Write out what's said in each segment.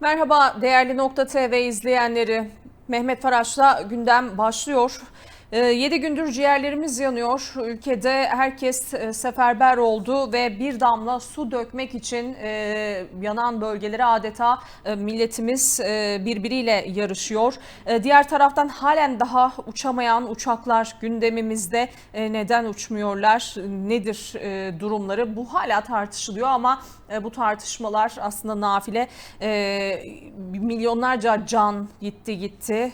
Merhaba değerli Nokta TV izleyenleri. Mehmet Faraş'la gündem başlıyor. 7 gündür ciğerlerimiz yanıyor. Ülkede herkes e, seferber oldu ve bir damla su dökmek için e, yanan bölgelere adeta e, milletimiz birbiriyle yarışıyor. Diğer taraftan halen daha uçamayan uçaklar gündemimizde. Neden uçmuyorlar? Nedir durumları? Bu hala tartışılıyor ama bu tartışmalar aslında nafile. Milyonlarca can gitti gitti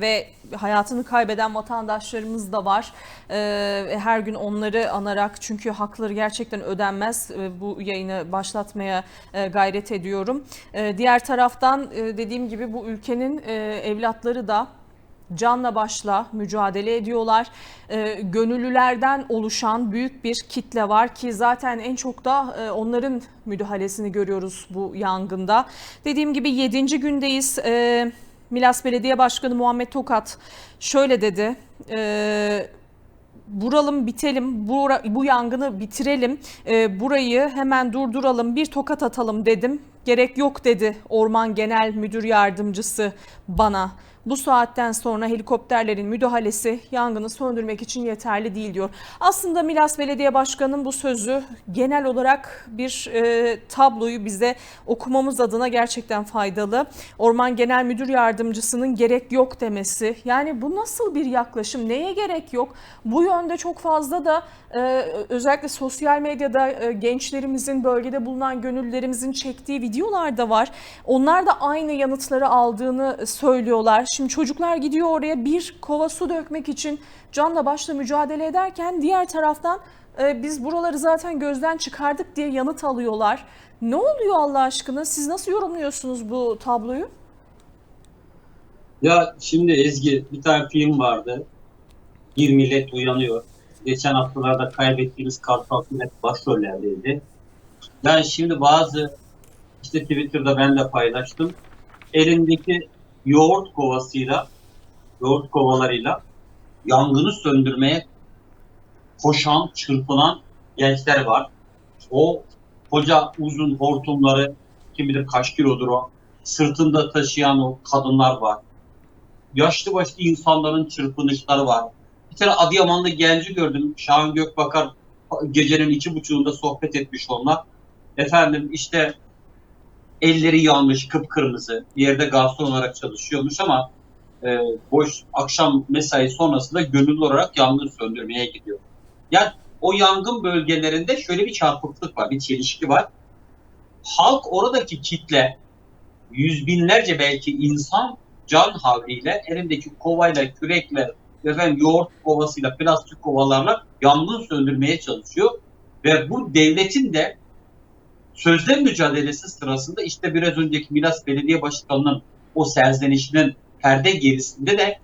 ve hayatını kaybeden vatandaşlarımız da var. Ee, her gün onları anarak çünkü hakları gerçekten ödenmez ee, bu yayını başlatmaya e, gayret ediyorum. Ee, diğer taraftan e, dediğim gibi bu ülkenin e, evlatları da canla başla mücadele ediyorlar. E, gönüllülerden oluşan büyük bir kitle var ki zaten en çok da e, onların müdahalesini görüyoruz bu yangında. Dediğim gibi 7. gündeyiz. E, Milas Belediye Başkanı Muhammed Tokat şöyle dedi. E, buralım bitelim, bura, bu yangını bitirelim, e, burayı hemen durduralım, bir tokat atalım dedim. Gerek yok dedi Orman Genel Müdür Yardımcısı bana bu saatten sonra helikopterlerin müdahalesi yangını söndürmek için yeterli değil diyor. Aslında Milas Belediye Başkanı'nın bu sözü genel olarak bir e, tabloyu bize okumamız adına gerçekten faydalı. Orman Genel Müdür Yardımcısının gerek yok demesi. Yani bu nasıl bir yaklaşım? Neye gerek yok? Bu yönde çok fazla da e, özellikle sosyal medyada e, gençlerimizin, bölgede bulunan gönüllerimizin çektiği videolar da var. Onlar da aynı yanıtları aldığını söylüyorlar. Şimdi çocuklar gidiyor oraya bir kova su dökmek için canla başla mücadele ederken diğer taraftan e, biz buraları zaten gözden çıkardık diye yanıt alıyorlar. Ne oluyor Allah aşkına? Siz nasıl yorumluyorsunuz bu tabloyu? Ya şimdi Ezgi bir tane film vardı. Bir millet uyanıyor. Geçen haftalarda kaybettiğimiz Kartal Millet başrollerdeydi. Ben şimdi bazı işte Twitter'da ben de paylaştım. Elindeki yoğurt kovasıyla, yoğurt kovalarıyla yangını söndürmeye koşan, çırpınan gençler var. O koca uzun hortumları kim bilir kaç kilodur o. Sırtında taşıyan o kadınlar var. Yaşlı başlı insanların çırpınışları var. Bir tane Adıyamanlı genci gördüm. Şahan Gökbakar gecenin iki buçuğunda sohbet etmiş onlar. Efendim işte elleri yanmış, kıpkırmızı. Bir yerde garson olarak çalışıyormuş ama e, boş akşam mesai sonrasında gönüllü olarak yangın söndürmeye gidiyor. Yani o yangın bölgelerinde şöyle bir çarpıklık var, bir çelişki var. Halk oradaki kitle yüz binlerce belki insan can havliyle elindeki kovayla, kürekle, efendim yoğurt kovasıyla, plastik kovalarla yangın söndürmeye çalışıyor. Ve bu devletin de sözde mücadelesi sırasında işte biraz önceki Milas Belediye Başkanı'nın o serzenişinin perde gerisinde de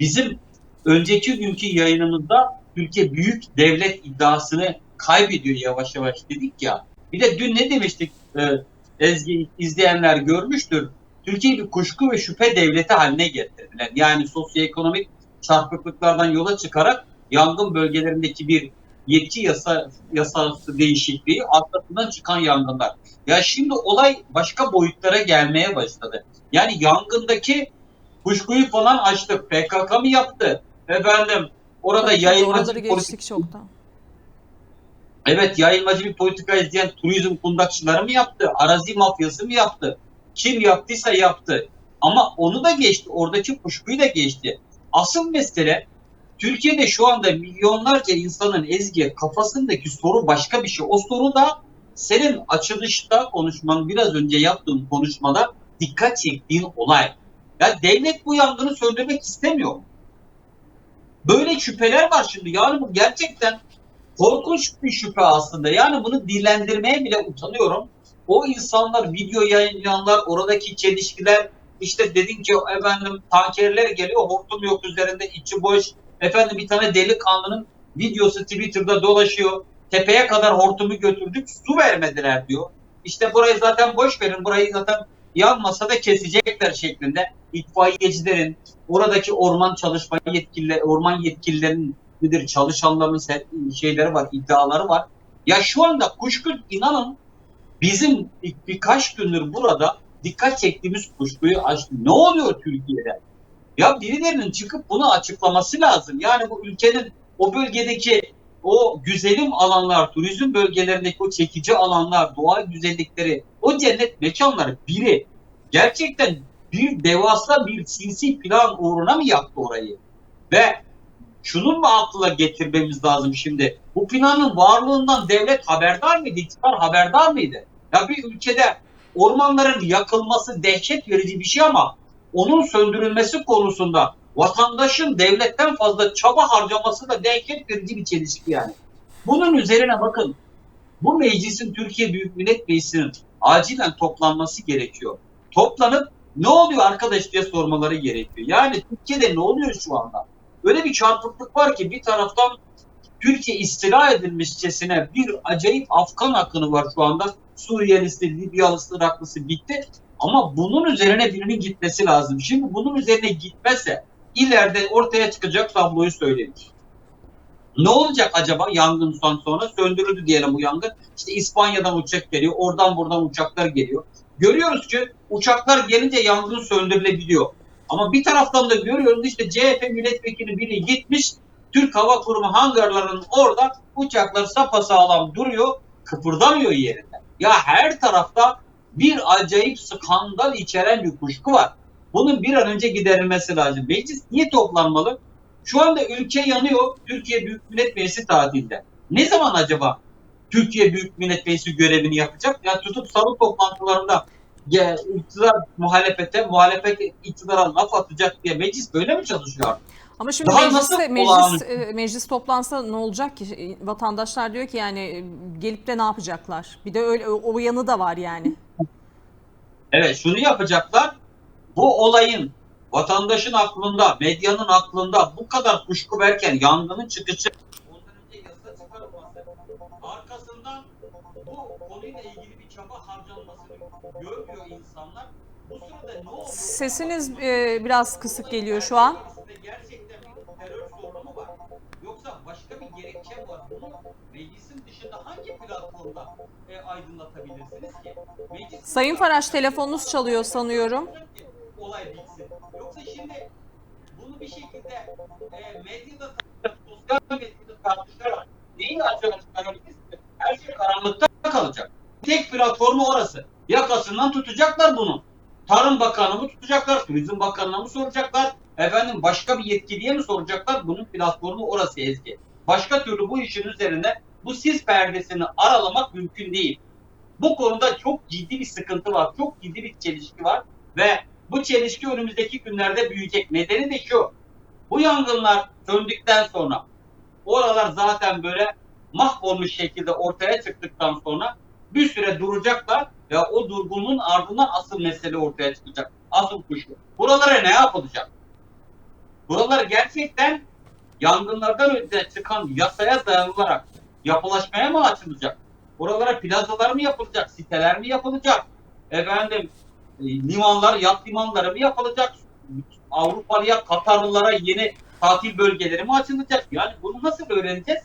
bizim önceki günkü yayınımızda ülke büyük devlet iddiasını kaybediyor yavaş yavaş dedik ya. Bir de dün ne demiştik ee, Ezgi izleyenler görmüştür. Türkiye bir kuşku ve şüphe devleti haline getirdiler. Yani sosyoekonomik çarpıklıklardan yola çıkarak yangın bölgelerindeki bir yetki yasa, yasası değişikliği arkasından çıkan yangınlar. Ya şimdi olay başka boyutlara gelmeye başladı. Yani yangındaki kuşkuyu falan açtık. PKK mı yaptı? Efendim orada yayılmacı bir politik... çoktan. Evet yayılmacı bir politika izleyen turizm kundakçıları mı yaptı? Arazi mafyası mı yaptı? Kim yaptıysa yaptı. Ama onu da geçti. Oradaki kuşkuyu da geçti. Asıl mesele Türkiye'de şu anda milyonlarca insanın ezgi kafasındaki soru başka bir şey. O soru da senin açılışta konuşman biraz önce yaptığın konuşmada dikkat çektiğin olay. Ya devlet bu yangını söndürmek istemiyor. Böyle şüpheler var şimdi. Yani bu gerçekten korkunç bir şüphe aslında. Yani bunu dillendirmeye bile utanıyorum. O insanlar video yayınlayanlar, oradaki çelişkiler, işte dedin ki efendim tankerler geliyor, hortum yok üzerinde, içi boş, Efendim bir tane delikanlının videosu Twitter'da dolaşıyor. Tepeye kadar hortumu götürdük su vermediler diyor. İşte burayı zaten boş verin. Burayı zaten yanmasa da kesecekler şeklinde itfaiyecilerin, oradaki orman çalışma yetkilileri, orman yetkililerinin nedir çalışanların şeyleri var, iddiaları var. Ya şu anda kuşkun inanın bizim birkaç gündür burada dikkat çektiğimiz kuşkuyu açtı. Ne oluyor Türkiye'de? Ya birilerinin çıkıp bunu açıklaması lazım. Yani bu ülkenin o bölgedeki o güzelim alanlar, turizm bölgelerindeki o çekici alanlar, doğal güzellikleri, o cennet mekanları biri gerçekten bir devasa bir sinsi plan uğruna mı yaptı orayı? Ve şunu mu akla getirmemiz lazım şimdi? Bu planın varlığından devlet haberdar mıydı? İktidar haberdar mıydı? Ya bir ülkede ormanların yakılması dehşet verici bir şey ama onun söndürülmesi konusunda vatandaşın devletten fazla çaba harcaması da dehşet verici bir çelişki yani. Bunun üzerine bakın bu meclisin Türkiye Büyük Millet Meclisi'nin acilen toplanması gerekiyor. Toplanıp ne oluyor arkadaş diye sormaları gerekiyor. Yani Türkiye'de ne oluyor şu anda? Öyle bir çarpıklık var ki bir taraftan Türkiye istila edilmişçesine bir acayip Afgan akını var şu anda. Suriyelisi, Libyalısı, Iraklısı bitti. Ama bunun üzerine birinin gitmesi lazım. Şimdi bunun üzerine gitmezse ileride ortaya çıkacak tabloyu söyleyeyim. Ne olacak acaba yangından sonra? Söndürüldü diyelim bu yangın. İşte İspanya'dan uçak geliyor, oradan buradan uçaklar geliyor. Görüyoruz ki uçaklar gelince yangın söndürülebiliyor. Ama bir taraftan da görüyoruz işte CHP milletvekili biri gitmiş Türk Hava Kurumu hangarlarının orada uçaklar sapasağlam duruyor, kıpırdamıyor yerinden. Ya her tarafta bir acayip skandal içeren bir kuşku var. Bunun bir an önce giderilmesi lazım. Meclis niye toplanmalı? Şu anda ülke yanıyor. Türkiye Büyük Millet Meclisi tatilde. Ne zaman acaba Türkiye Büyük Millet Meclisi görevini yapacak? Ya tutup salı toplantılarında iktidar muhalefete, muhalefet iktidara laf atacak diye meclis böyle mi çalışıyor? Ama şimdi Daha meclis, nasıl meclis, e, meclis toplansa ne olacak ki? E, Vatandaşlar diyor ki yani e, gelip de ne yapacaklar? Bir de öyle o yanı da var yani. Evet şunu yapacaklar. Bu olayın vatandaşın aklında, medyanın aklında bu kadar kuşku verken yangının çıkışı ondan önce yasa çıkarılması arkasından bu konuyla ilgili bir çaba harcanmasını görmüyor insanlar. Bu sırada ne oluyor? Sesiniz e, biraz kısık geliyor şu an. Gerekçe var? Bunu meclisin dışında hangi platformda e, aydınlatabilirsiniz ki? Meclis Sayın Faraş telefonunuz çalıyor sanıyorum. olay bitsin. Yoksa şimdi bunu bir şekilde e, medyada sosyal medyada tartışarak neyi açığa çıkarabiliriz? Her şey karanlıkta kalacak. Tek platformu orası. Yakasından tutacaklar bunu. Tarım Bakanı mı tutacaklar? Turizm Bakanı'na mı soracaklar? Efendim başka bir yetkiliye mi soracaklar? Bunun platformu orası Ezgi. Başka türlü bu işin üzerine bu sis perdesini aralamak mümkün değil. Bu konuda çok ciddi bir sıkıntı var. Çok ciddi bir çelişki var. Ve bu çelişki önümüzdeki günlerde büyüyecek. Nedeni de şu. Bu yangınlar söndükten sonra oralar zaten böyle mahvolmuş şekilde ortaya çıktıktan sonra bir süre duracaklar ve o durgunluğun ardından asıl mesele ortaya çıkacak. Asıl kuşku. Buralara ne yapılacak? Buralar gerçekten yangınlardan önce çıkan yasaya dayanılarak yapılaşmaya mı açılacak? Oralara plazalar mı yapılacak? Siteler mi yapılacak? Efendim e, limanlar, yat limanları mı yapılacak? Avrupalıya, Katarlılara yeni tatil bölgeleri mi açılacak? Yani bunu nasıl öğreneceğiz?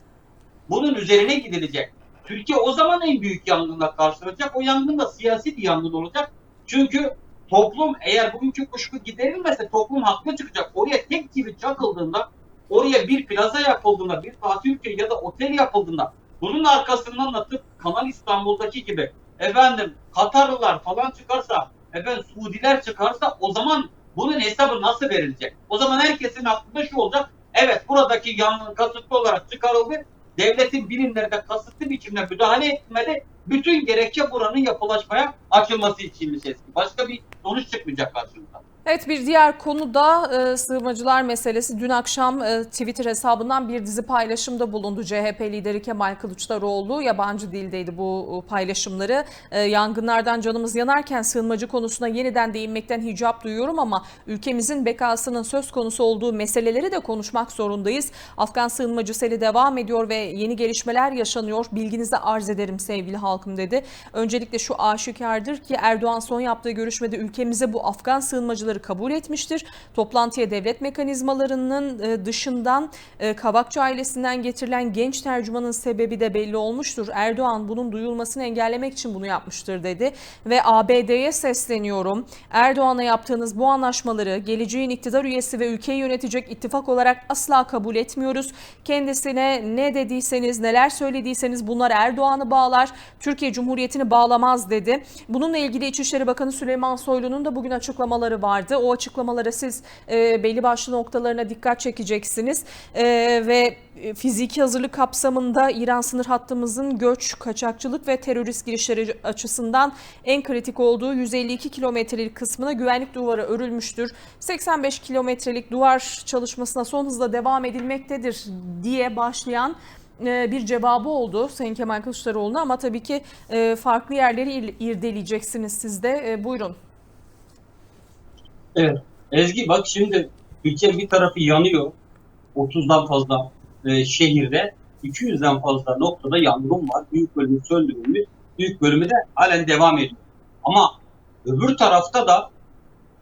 Bunun üzerine gidilecek. Türkiye o zaman en büyük yangınla karşılaşacak. O yangın da siyasi bir yangın olacak. Çünkü toplum eğer bugünkü kuşku giderilmezse toplum haklı çıkacak. Oraya tek gibi çakıldığında, oraya bir plaza yapıldığında, bir tatil ya da otel yapıldığında bunun arkasından da tıpkı Kanal İstanbul'daki gibi efendim Katarlılar falan çıkarsa, efendim Suudiler çıkarsa o zaman bunun hesabı nasıl verilecek? O zaman herkesin aklında şu olacak. Evet buradaki yangın kasıtlı olarak çıkarıldı. Devletin birimleri de kasıtlı biçimde müdahale etmedi. Bütün gerekçe buranın yapılaşmaya açılması içinmiş eski. Başka bir sonuç çıkmayacak karşımıza. Evet bir diğer konu da e, sığınmacılar meselesi. Dün akşam e, Twitter hesabından bir dizi paylaşımda bulundu. CHP lideri Kemal Kılıçdaroğlu yabancı dildeydi bu e, paylaşımları. E, yangınlardan canımız yanarken sığınmacı konusuna yeniden değinmekten hicap duyuyorum ama ülkemizin bekasının söz konusu olduğu meseleleri de konuşmak zorundayız. Afgan sığınmacı seli devam ediyor ve yeni gelişmeler yaşanıyor. Bilginize arz ederim sevgili halkım dedi. Öncelikle şu aşikardır ki Erdoğan son yaptığı görüşmede ülkemize bu Afgan sığınmacıları anlaşmaları kabul etmiştir. Toplantıya devlet mekanizmalarının e, dışından e, Kavakçı ailesinden getirilen genç tercümanın sebebi de belli olmuştur. Erdoğan bunun duyulmasını engellemek için bunu yapmıştır dedi ve ABD'ye sesleniyorum. Erdoğan'a yaptığınız bu anlaşmaları geleceğin iktidar üyesi ve ülkeyi yönetecek ittifak olarak asla kabul etmiyoruz. Kendisine ne dediyseniz, neler söylediyseniz bunlar Erdoğan'ı bağlar, Türkiye Cumhuriyeti'ni bağlamaz dedi. Bununla ilgili İçişleri Bakanı Süleyman Soylu'nun da bugün açıklamaları vardı. O açıklamalara siz e, belli başlı noktalarına dikkat çekeceksiniz. E, ve fiziki hazırlık kapsamında İran sınır hattımızın göç, kaçakçılık ve terörist girişleri açısından en kritik olduğu 152 kilometrelik kısmına güvenlik duvarı örülmüştür. 85 kilometrelik duvar çalışmasına son hızla devam edilmektedir diye başlayan e, bir cevabı oldu Sayın Kemal Kılıçdaroğlu'na ama tabii ki e, farklı yerleri ir- irdeleyeceksiniz siz de. E, Buyurun. Ezgi bak şimdi ülke bir tarafı yanıyor. 30'dan fazla e, şehirde 200'den fazla noktada yangın var. Büyük bölümü söndürülmüş. Büyük bölümü de halen devam ediyor. Ama öbür tarafta da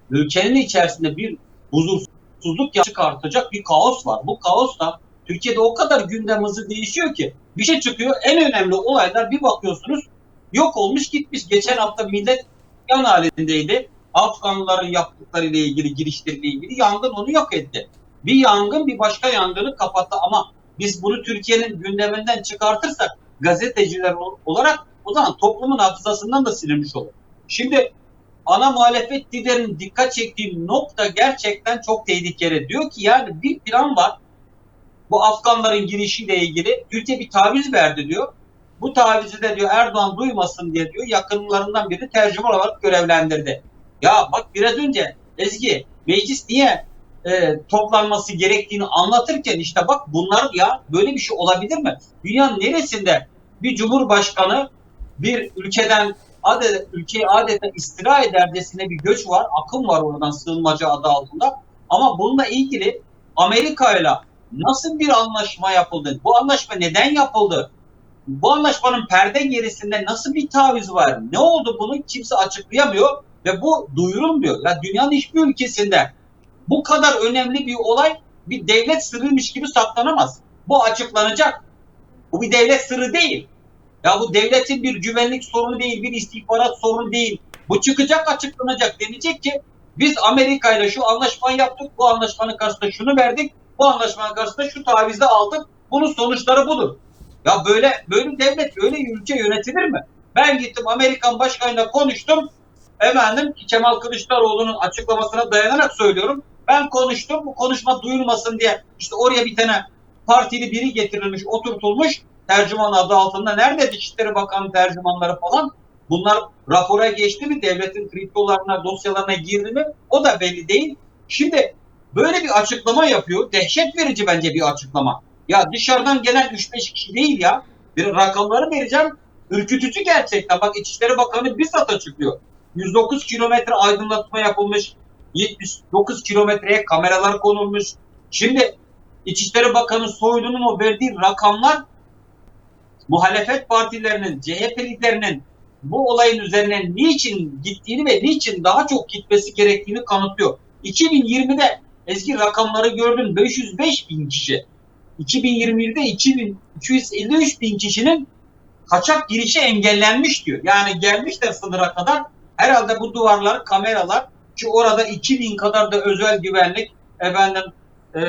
ülkenin içerisinde bir huzursuzluk çıkartacak bir kaos var. Bu kaos da Türkiye'de o kadar gündem hızı değişiyor ki bir şey çıkıyor. En önemli olaylar bir bakıyorsunuz yok olmuş gitmiş. Geçen hafta millet yan halindeydi. Afganlıların yaptıklarıyla ilgili girişleriyle ilgili yangın onu yok etti. Bir yangın bir başka yangını kapattı ama biz bunu Türkiye'nin gündeminden çıkartırsak gazeteciler olarak o zaman toplumun hafızasından da silinmiş olur. Şimdi ana muhalefet liderinin dikkat çektiği nokta gerçekten çok tehlikeli. Diyor ki yani bir plan var. Bu Afganların girişiyle ilgili Türkiye bir taviz verdi diyor. Bu tavizi de diyor Erdoğan duymasın diye diyor yakınlarından biri tercüman olarak görevlendirdi. Ya bak biraz önce Ezgi meclis niye e, toplanması gerektiğini anlatırken işte bak bunlar ya böyle bir şey olabilir mi? Dünyanın neresinde bir cumhurbaşkanı bir ülkeden adet, ülkeyi adeta istila edercesine bir göç var, akım var oradan sığınmacı adı altında. Ama bununla ilgili Amerika ile nasıl bir anlaşma yapıldı? Bu anlaşma neden yapıldı? Bu anlaşmanın perde gerisinde nasıl bir taviz var? Ne oldu bunu kimse açıklayamıyor ve bu duyurulmuyor. Ya dünyanın hiçbir ülkesinde bu kadar önemli bir olay bir devlet sırrıymış gibi saklanamaz. Bu açıklanacak. Bu bir devlet sırrı değil. Ya bu devletin bir güvenlik sorunu değil, bir istihbarat sorunu değil. Bu çıkacak açıklanacak. Denecek ki biz Amerika ile şu anlaşmayı yaptık, bu anlaşmanın karşısında şunu verdik, bu anlaşmanın karşısında şu tavizi aldık. Bunun sonuçları budur. Ya böyle böyle devlet, böyle ülke yönetilir mi? Ben gittim Amerikan başkanıyla konuştum. Efendim Kemal Kılıçdaroğlu'nun açıklamasına dayanarak söylüyorum. Ben konuştum. Bu konuşma duyulmasın diye işte oraya bir tane partili biri getirilmiş, oturtulmuş. Tercüman adı altında. Nerede Dışişleri Bakanı tercümanları falan? Bunlar rapora geçti mi? Devletin kriptolarına, dosyalarına girdi mi? O da belli değil. Şimdi böyle bir açıklama yapıyor. Dehşet verici bence bir açıklama. Ya dışarıdan gelen 3-5 kişi değil ya. Bir rakamları vereceğim. Ürkütücü gerçekten. Bak İçişleri Bakanı bizzat açıklıyor. 109 kilometre aydınlatma yapılmış. 79 kilometreye kameralar konulmuş. Şimdi İçişleri Bakanı Soylu'nun o verdiği rakamlar muhalefet partilerinin, CHP'lilerinin bu olayın üzerine niçin gittiğini ve niçin daha çok gitmesi gerektiğini kanıtlıyor. 2020'de eski rakamları gördün 505 bin kişi. 2021'de 2253 bin kişinin kaçak girişi engellenmiş diyor. Yani gelmişler sınıra kadar herhalde bu duvarlar, kameralar ki orada 2000 kadar da özel güvenlik, efendim e,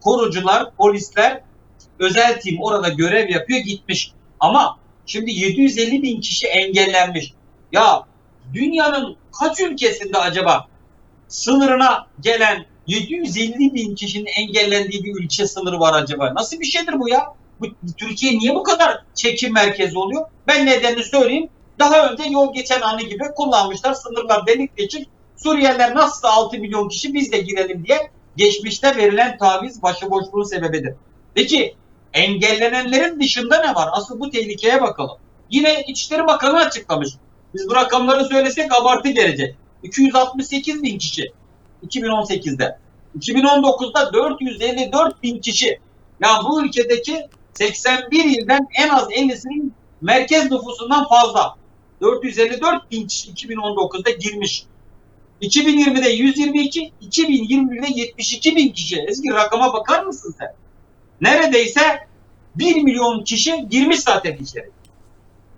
korucular, polisler, özel tim orada görev yapıyor gitmiş. Ama şimdi 750 bin kişi engellenmiş. Ya dünyanın kaç ülkesinde acaba sınırına gelen 750 bin kişinin engellendiği bir ülke sınırı var acaba? Nasıl bir şeydir bu ya? Bu, Türkiye niye bu kadar çekim merkezi oluyor? Ben nedenini söyleyeyim. Daha önce yol geçen anı gibi kullanmışlar. Sınırlar delik deşik. Suriyeliler nasıl 6 milyon kişi biz de girelim diye geçmişte verilen taviz başıboşluğun sebebidir. Peki engellenenlerin dışında ne var? Asıl bu tehlikeye bakalım. Yine İçişleri Bakanı açıklamış. Biz bu rakamları söylesek abartı gelecek. 268 bin kişi 2018'de. 2019'da 454 bin kişi. Yani bu ülkedeki 81 ilden en az 50'sinin merkez nüfusundan fazla. 454 bin kişi 2019'da girmiş. 2020'de 122, 2021'de 72 bin kişi. Ezgi rakama bakar mısın sen? Neredeyse 1 milyon kişi girmiş zaten içeri.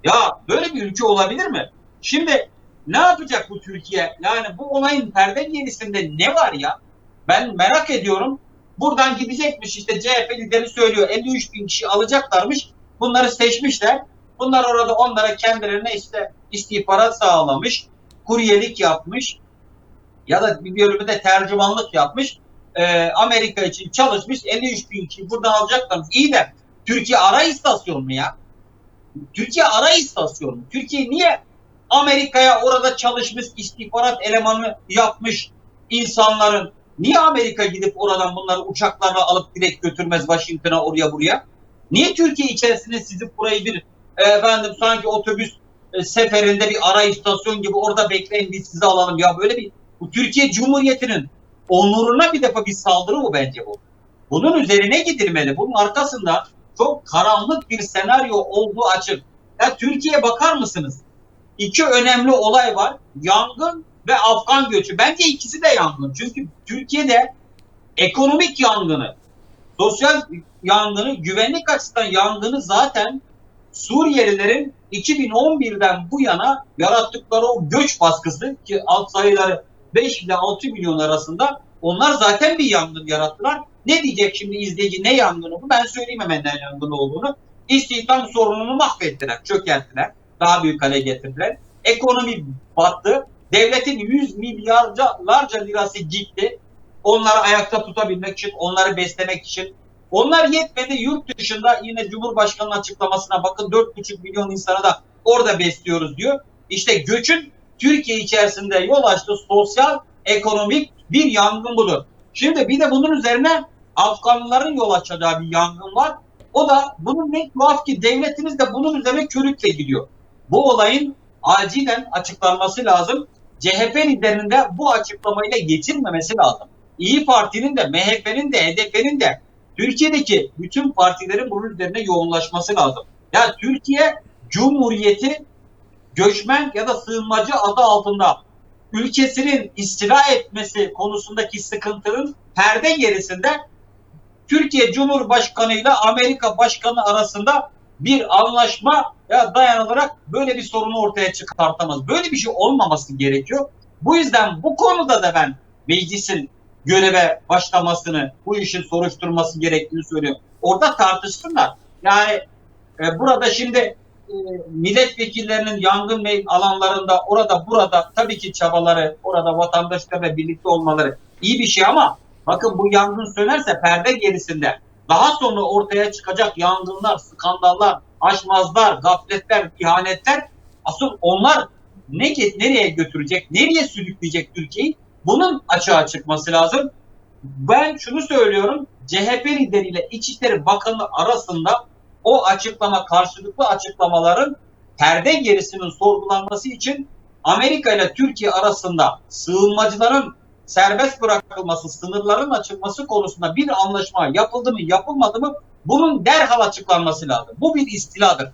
Ya böyle bir ülke olabilir mi? Şimdi ne yapacak bu Türkiye? Yani bu olayın perde gerisinde ne var ya? Ben merak ediyorum. Buradan gidecekmiş işte CHP lideri söylüyor 53 bin kişi alacaklarmış. Bunları seçmişler. Bunlar orada onlara kendilerine işte istihbarat sağlamış. Kuryelik yapmış. Ya da bir bölümü tercümanlık yapmış. Ee, Amerika için çalışmış. 53 bin kişi buradan alacaklarmış. İyi de Türkiye ara istasyon mu ya? Türkiye ara istasyon mu? Türkiye niye Amerika'ya orada çalışmış istihbarat elemanı yapmış insanların niye Amerika gidip oradan bunları uçaklarla alıp direkt götürmez Washington'a oraya buraya? Niye Türkiye içerisinde sizi burayı bir e, efendim sanki otobüs e, seferinde bir ara istasyon gibi orada bekleyin biz sizi alalım ya böyle bir bu Türkiye Cumhuriyeti'nin onuruna bir defa bir saldırı bu bence bu. Bunun üzerine gidilmeli. Bunun arkasında çok karanlık bir senaryo olduğu açık. Ya Türkiye'ye bakar mısınız? İki önemli olay var. Yangın ve Afgan göçü. Bence ikisi de yangın. Çünkü Türkiye'de ekonomik yangını, sosyal yangını, güvenlik açısından yangını zaten Suriyelilerin 2011'den bu yana yarattıkları o göç baskısı ki alt sayıları 5 ile 6 milyon arasında onlar zaten bir yangın yarattılar. Ne diyecek şimdi izleyici ne yangını bu? Ben söyleyeyim hemen ne yangın olduğunu. İstihdam sorununu mahvettiler, çökerttiler. Daha büyük hale getirdiler. Ekonomi battı. Devletin 100 milyarlarca lirası gitti. Onları ayakta tutabilmek için, onları beslemek için. Onlar yetmedi yurt dışında yine Cumhurbaşkanı'nın açıklamasına bakın 4,5 milyon insana da orada besliyoruz diyor. İşte göçün Türkiye içerisinde yol açtığı sosyal, ekonomik bir yangın budur. Şimdi bir de bunun üzerine Afganlıların yol açacağı bir yangın var. O da bunun ne tuhaf ki devletimiz de bunun üzerine körükle gidiyor. Bu olayın acilen açıklanması lazım. CHP liderinin de bu açıklamayla geçirmemesi lazım. İyi Parti'nin de, MHP'nin de, HDP'nin de Türkiye'deki bütün partilerin bunun üzerine yoğunlaşması lazım. Yani Türkiye Cumhuriyeti göçmen ya da sığınmacı adı altında ülkesinin istila etmesi konusundaki sıkıntının perde gerisinde Türkiye Cumhurbaşkanı ile Amerika Başkanı arasında bir anlaşma ya dayanılarak böyle bir sorunu ortaya çıkartamaz. Böyle bir şey olmaması gerekiyor. Bu yüzden bu konuda da ben meclisin göreve başlamasını, bu işin soruşturması gerektiğini söylüyorum. Orada tartışsınlar. Yani e, burada şimdi e, milletvekillerinin yangın alanlarında orada burada tabii ki çabaları, orada vatandaşlarla birlikte olmaları iyi bir şey ama bakın bu yangın sönerse perde gerisinde daha sonra ortaya çıkacak yangınlar, skandallar, aşmazlar, gafletler, ihanetler asıl onlar ne nereye götürecek, nereye sürükleyecek Türkiye'yi? Bunun açığa çıkması lazım. Ben şunu söylüyorum. CHP lideriyle İçişleri Bakanı arasında o açıklama karşılıklı açıklamaların perde gerisinin sorgulanması için Amerika ile Türkiye arasında sığınmacıların serbest bırakılması, sınırların açılması konusunda bir anlaşma yapıldı mı, yapılmadı mı bunun derhal açıklanması lazım. Bu bir istiladır.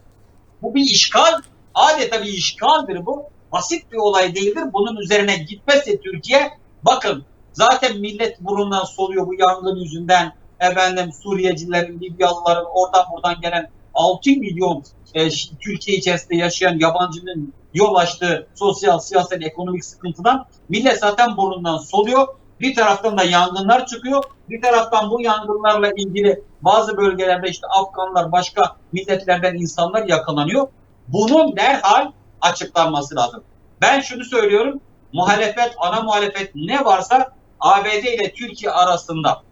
Bu bir işgal, adeta bir işgaldir bu. Basit bir olay değildir. Bunun üzerine gitmezse Türkiye, bakın zaten millet burundan soluyor bu yangın yüzünden. Efendim Suriyecilerin, Libyalıların oradan buradan gelen 6 milyon e, Türkiye içerisinde yaşayan yabancının yol açtığı sosyal, siyasal, ekonomik sıkıntıdan millet zaten burnundan soluyor. Bir taraftan da yangınlar çıkıyor. Bir taraftan bu yangınlarla ilgili bazı bölgelerde işte Afganlar, başka milletlerden insanlar yakalanıyor. Bunun derhal açıklanması lazım. Ben şunu söylüyorum. Muhalefet, ana muhalefet ne varsa ABD ile Türkiye arasında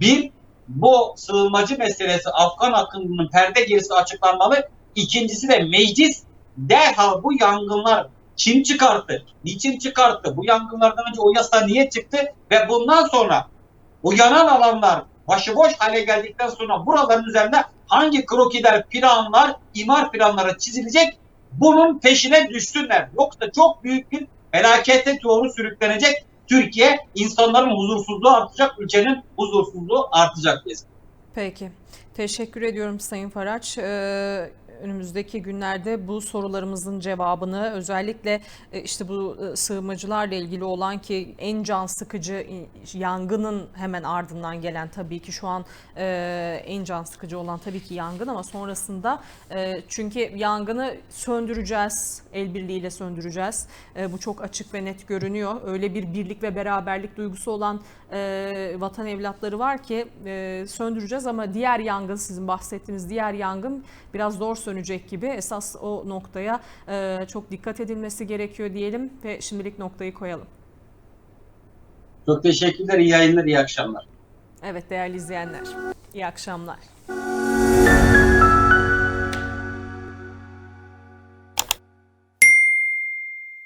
bir bu sığınmacı meselesi Afgan akınının perde gerisi açıklanmalı. İkincisi de meclis derhal bu yangınlar kim çıkarttı? Niçin çıkarttı? Bu yangınlardan önce o yasa niye çıktı? Ve bundan sonra o yanan alanlar başıboş hale geldikten sonra buraların üzerinde hangi krokiler, planlar, imar planları çizilecek? Bunun peşine düşsünler. Yoksa çok büyük bir felakete doğru sürüklenecek. Türkiye insanların huzursuzluğu artacak, ülkenin huzursuzluğu artacak. Peki. Teşekkür ediyorum Sayın Faraç. Ee, önümüzdeki günlerde bu sorularımızın cevabını özellikle e, işte bu e, sığınmacılarla ilgili olan ki en can sıkıcı e, yangının hemen ardından gelen tabii ki şu an en can sıkıcı olan tabii ki yangın ama sonrasında çünkü yangını söndüreceğiz el birliğiyle söndüreceğiz. Bu çok açık ve net görünüyor. Öyle bir birlik ve beraberlik duygusu olan vatan evlatları var ki söndüreceğiz ama diğer yangın sizin bahsettiğiniz diğer yangın biraz zor sönecek gibi esas o noktaya e, çok dikkat edilmesi gerekiyor diyelim ve şimdilik noktayı koyalım. Çok teşekkürler. iyi yayınlar, iyi akşamlar. Evet değerli izleyenler iyi akşamlar.